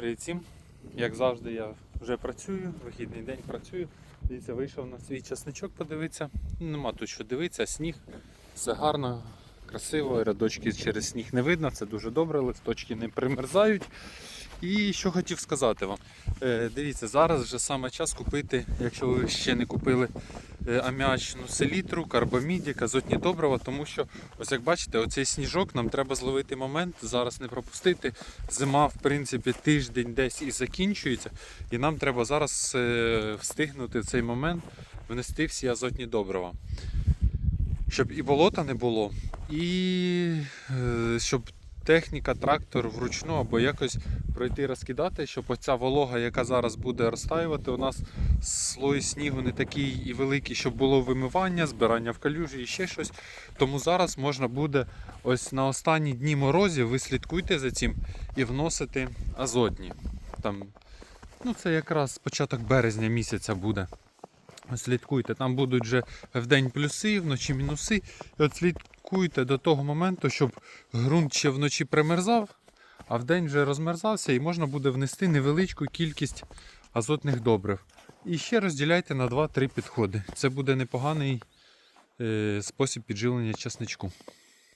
Привіт всім. Як завжди, я вже працюю, вихідний день працюю. Дивіться, вийшов на свій часничок подивитися. Нема тут що дивитися, сніг. Все гарно, красиво, рядочки через сніг не видно, це дуже добре, листочки не примерзають. І що хотів сказати вам. Е, дивіться, зараз вже саме час купити, якщо ви ще не купили е, аміачну селітру, карбамідік, азотні добрива, тому що, ось як бачите, оцей сніжок нам треба зловити момент, зараз не пропустити. Зима, в принципі, тиждень десь і закінчується, і нам треба зараз е, встигнути в цей момент внести всі азотні добрива. Щоб і болота не було, і е, щоб техніка, трактор вручну або якось пройти розкидати, щоб оця волога, яка зараз буде розтаювати, у нас слой снігу не такий і великий, щоб було вимивання, збирання в калюжі і ще щось. Тому зараз можна буде ось на останні дні морозів, ви слідкуйте за цим і вносити азотні. Там, ну це якраз початок березня місяця буде. Слідкуйте, там будуть вже в день плюси, вночі мінуси. От слідкуйте до того моменту, щоб ґрунт ще вночі примерзав, а вдень вже розмерзався і можна буде внести невеличку кількість азотних добрив. І ще розділяйте на 2-3 підходи. Це буде непоганий е, спосіб підживлення часничку.